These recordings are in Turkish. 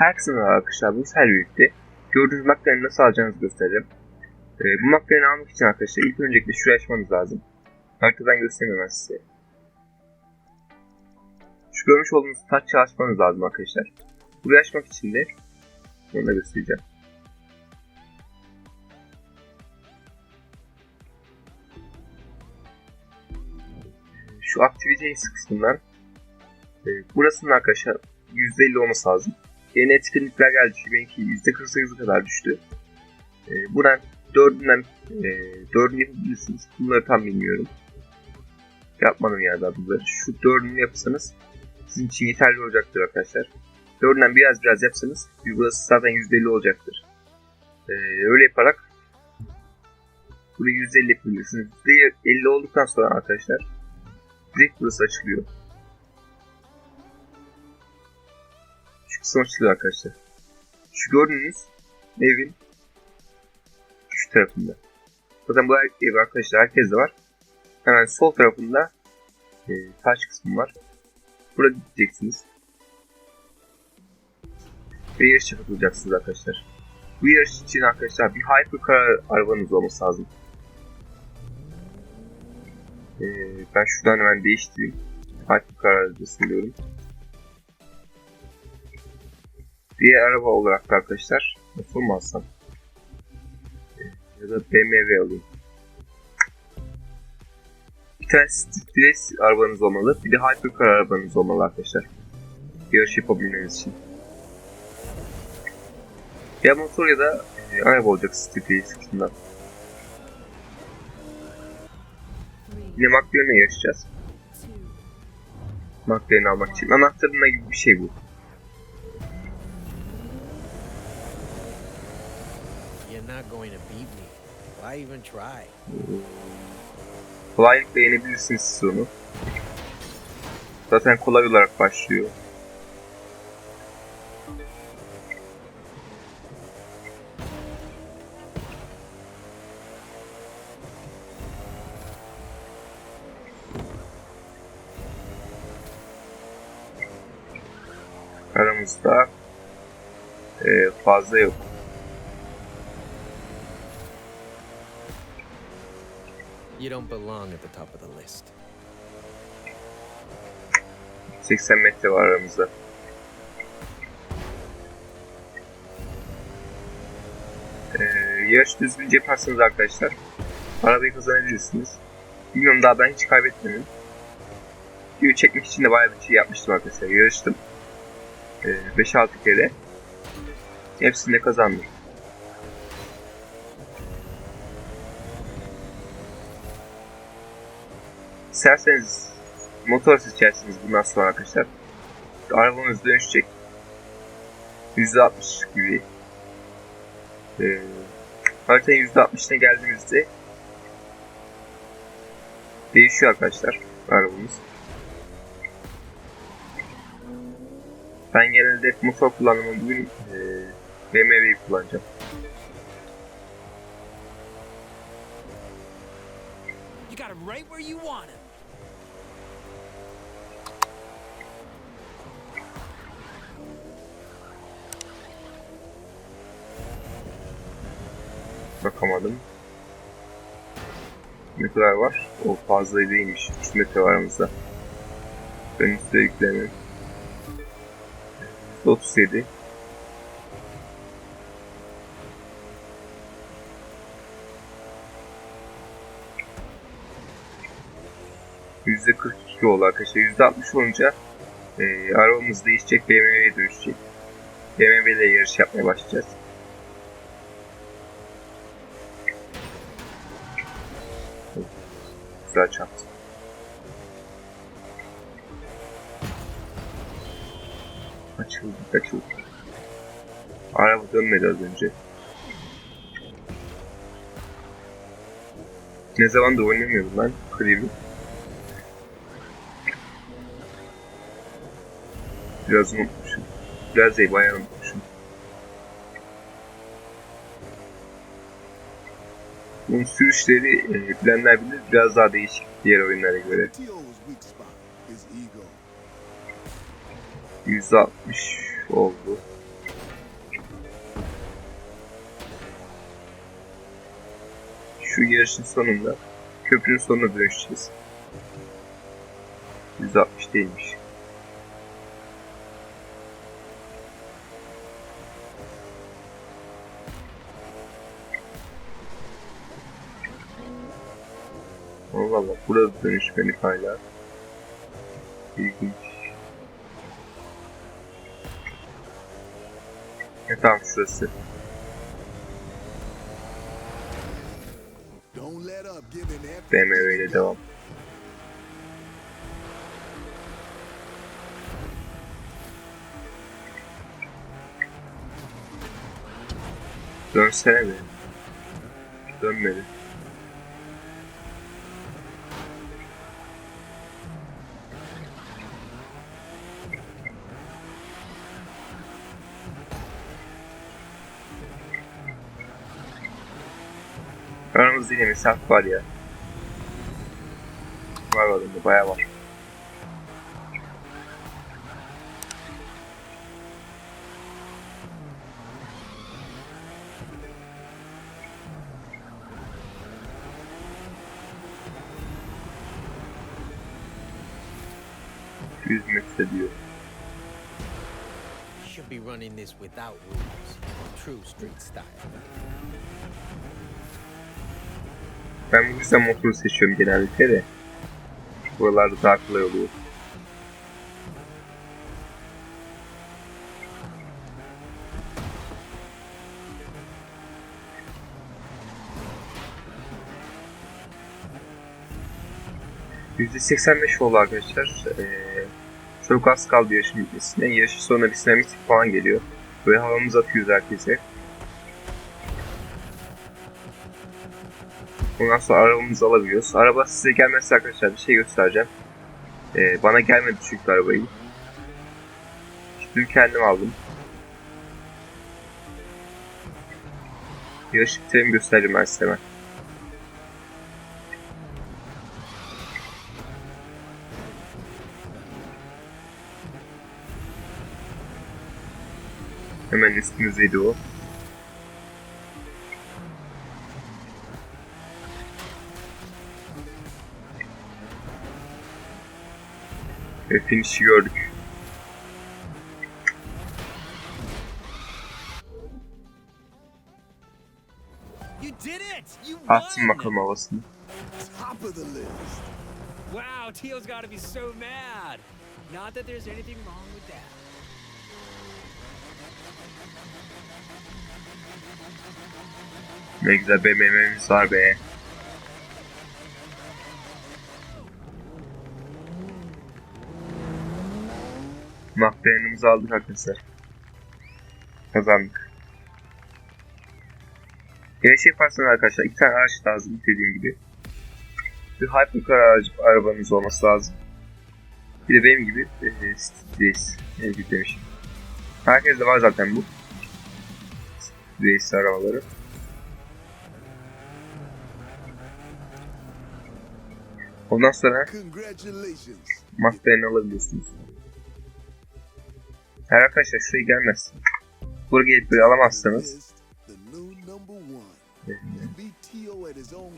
Herkese merhaba arkadaşlar. Bu sefer birlikte gördüğünüz McLaren'i nasıl alacağınızı göstereceğim. Ee, bu McLaren'i almak için arkadaşlar ilk öncelikle şurayı açmanız lazım. Haritadan göstereyim size. Şu görmüş olduğunuz taçı açmanız lazım arkadaşlar. Burayı açmak için de onu da göstereceğim. Şu aktiviteyi kısmından e, burasının arkadaşlar %50 olması lazım. Yeni etkinlikler geldi. Benimki %48'e kadar düştü. E, buradan dördünden e, dördünü yapabilirsiniz. Bunları tam bilmiyorum. Yapmadım ya daha bunları. Şu dördünü yapırsanız sizin için yeterli olacaktır arkadaşlar. Dördünden biraz biraz yapsanız burası zaten %50 olacaktır. E, öyle yaparak burayı %50 yapabilirsiniz. %50 olduktan sonra arkadaşlar direkt burası açılıyor. Açılıyor arkadaşlar. Şu gördüğünüz evin şu tarafında. Zaten bu ev arkadaşlar herkeste var. Hemen sol tarafında e, taş kısmı var. Burada gideceksiniz. Ve yarış yapacaksınız arkadaşlar. Bu yarış için arkadaşlar bir hypercar arabanız olması lazım. E, ben şuradan hemen değiştireyim. Hypercar aracısını diyorum. Diğer araba olarak da arkadaşlar mu alsam? Ya da BMW alayım. Bir tane stres arabanız olmalı. Bir de hypercar arabanız olmalı arkadaşlar. Yarış yapabilmeniz için. Ya motor ya da e, araba olacak stres kısmından. Yine McLaren'e yarışacağız. McLaren'i almak için. Anahtarına gibi bir şey bu. Not going to beat me. Why even try? Kolaylıkla yenebilirsiniz siz. Zaten kolay olarak başlıyor. Aramızda eee, fazla yok. You don't belong at the top of the list. 80 metre var aramızda. Ee, yarış düzgünce yaparsanız arkadaşlar arabayı kazanabilirsiniz. Bilmiyorum daha ben hiç kaybetmedim. Video çekmek için de bayağı bir şey yapmıştım arkadaşlar. Yarıştım. Ee, 5-6 kere. Hepsinde kazandım. İsterseniz motor seçersiniz bundan sonra arkadaşlar. Arabanız dönüşecek. %60 gibi. Ee, haritanın %60'ına geldiğimizde değişiyor arkadaşlar arabamız. Ben genelde hep motor kullanımı bugün e, BMW'yi kullanacağım. Got him right where you want him. Bakamadım. Ne kadar var? O fazla değilmiş. 3 metre var aramızda. Ben üstüne yüklemem. 37. 42 oldu arkadaşlar. Yüzde 60 olunca e, arabamız değişecek BMW'ye dönüşecek. BMW ile yarış yapmaya başlayacağız. Güzel çarptı. Açıldı, açıldı. Araba dönmedi az önce. Ne zaman da oynamıyordum ben Creev'i. Biraz unutmuşum. Plaze'yi bayağı unutmuşum. Bunun sürüşleri e, bilenler bilir biraz daha değişik diğer oyunlara göre. 160 oldu. Şu yarışın sonunda köprünün sonuna dönüşeceğiz. 160 değilmiş. Allah Allah burada dönüşmeli hala. İlginç. E tamam şurası. BMW ile devam. Dönsene be. Dönmedi. Aramızda yine mesafe. Should be running this without rules. True street style. Ben bu yüzden motoru seçiyorum genellikle de. Buralarda daha kolay oluyor. %85 oldu arkadaşlar. Ee, çok az kaldı yarışın bitmesine. Yarışı sonra bir sinematik falan geliyor. Böyle havamızı atıyoruz herkese. Ondan sonra arabamızı alabiliyoruz. Araba size gelmezse arkadaşlar bir şey göstereceğim. Ee, bana gelmedi çünkü arabayı. Dün kendim aldım. Yarış bitirelim göstereyim ben size hemen. Hemen üstümüzdeydi o. finish'i gördük. Atsın bakalım havasını. Wow, Teal's got to be so mad. Not that there's anything wrong with that. Ne güzel BMW'miz var be. McLaren'ımızı aldık arkadaşlar. Kazandık. Gerçek yaparsanız arkadaşlar iki tane araç lazım dediğim gibi. Bir hypercar aracı, arabanız olması lazım. Bir de benim gibi e, Street Race e, gibi demişim. Herkeste var zaten bu. Race arabaları. Ondan sonra. Mustang'i alabiliyorsunuz. Eğer arkadaşlar şuraya gelmezsin. Buraya gelip böyle alamazsanız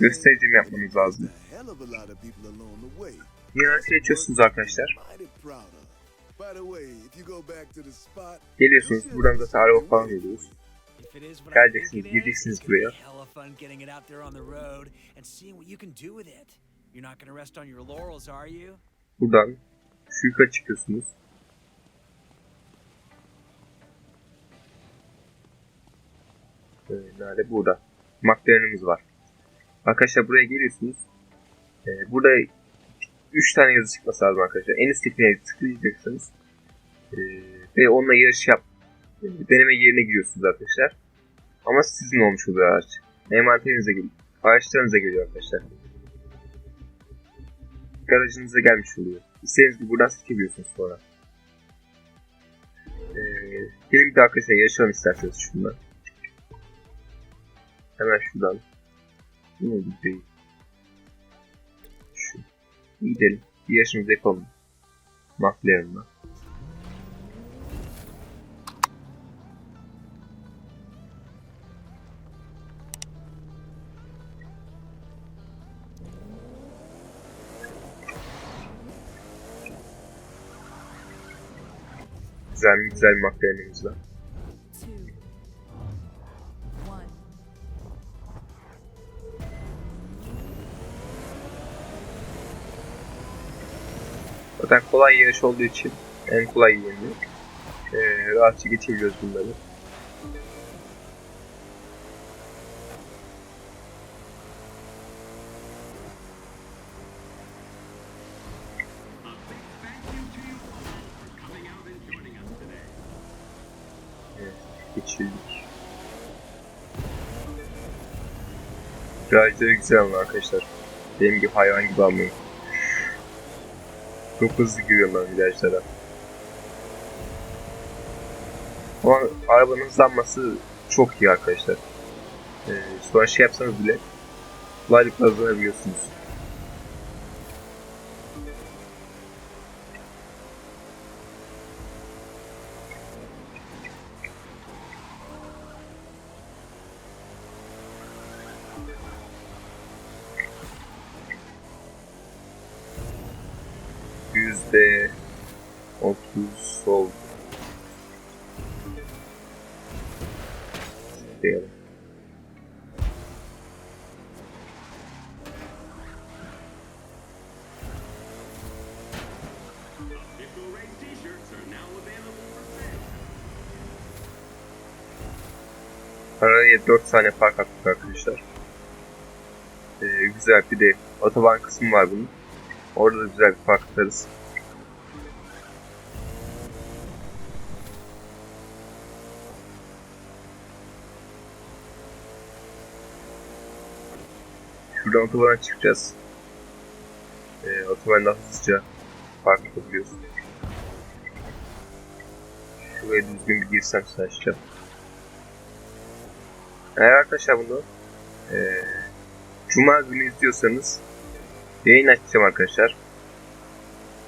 göstericimi yapmanız lazım. Yine arkadaşlar. Back to the spot, Geliyorsunuz buradan zaten araba falan geliyoruz. Geleceksiniz, gireceksiniz buraya. be hella fun getting Nerede? Burada. McLaren'ımız var. Arkadaşlar buraya geliyorsunuz. Ee, burada 3 tane yazı çıkması lazım arkadaşlar. En üsttekine tıklayacaksınız. Ee, ve onunla yarış yap. e, deneme yerine giriyorsunuz arkadaşlar. Ama sizin olmuş oluyor araç. Envanterinize geliyor. Araçlarınıza geliyor arkadaşlar. Garajınıza gelmiş oluyor. İstediğiniz gibi buradan seçebiliyorsunuz sonra. Ee, gelin bir de arkadaşlar yaşayalım isterseniz şundan. Hemen şuradan. Yine videoyu. Şu. Gidelim. Bir yaşımız yapalım. McLaren'la. Güzel, güzel McLaren'ımızla. Zaten kolay yarış olduğu için en kolay yeniyor. Ee, rahatça geçebiliyoruz bunları. Evet, geçildik. Virajları güzel ama arkadaşlar. Benim gibi hayvan gibi almayın. Çok hızlı giriyorum ben virajlara. Ama arabanın hızlanması çok iyi arkadaşlar. Ee, sonra şey yapsanız bile kolaylıkla hızlanabiliyorsunuz. Yüzde otuz oldu. Diyelim. Araya 4 tane fark attık arkadaşlar. Ee, güzel bir de otoban kısmı var bunun. Orada da güzel bir fark atarız. Şuradan otobana çıkacağız. Ee, otobandan hızlıca fark atabiliyorsun. Şuraya düzgün bir girsem sadece. Eğer arkadaşlar bunu ee, Cuma günü izliyorsanız yayın açacağım arkadaşlar.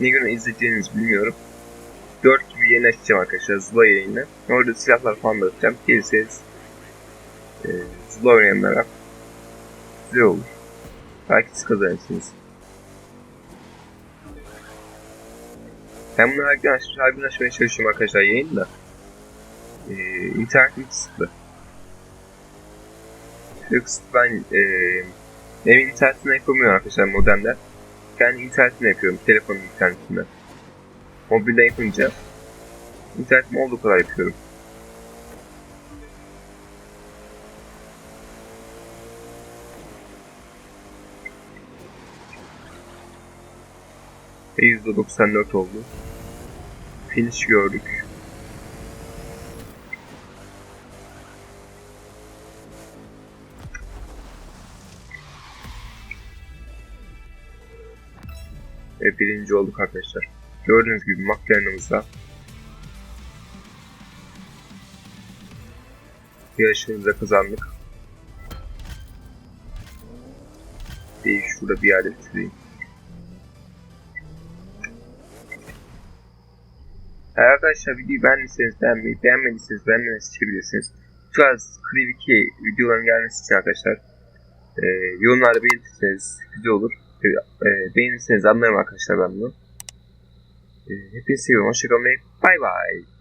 Ne gün izleyeceğinizi bilmiyorum. 4 gibi yayın açacağım arkadaşlar Zula yayını. Orada silahlar falan da atacağım. Gelirseniz e, Zula oynayanlara güzel olur. Belki siz kazanırsınız. Ben bunu her gün, aç, her gün açmaya çalışıyorum arkadaşlar yayını da. E, internetim kısıtlı. Şöyle kısıtlı ben e, evin internetine yapamıyorum arkadaşlar modemden. Kendi internetimle yapıyorum. Telefonun internetinde. Mobilden yapınca internetim olduğu kadar yapıyorum. Ve %94 oldu. Finish gördük. Birinci olduk arkadaşlar. Gördüğünüz gibi McLaren'ımızda yarışımızda kazandık. Bir şurada bir yerde bitireyim. Arkadaşlar videoyu beğendiyseniz beğenmeyi, beğenmediyseniz beğenmeyi seçebilirsiniz. Bu tarz Creed 2 videoların gelmesi için arkadaşlar e, yorumlarda belirtirseniz güzel olur. E, beğenirseniz anlarım arkadaşlar ben bunu. E, hepinizi seviyorum. Hoşçakalın ve bay bay.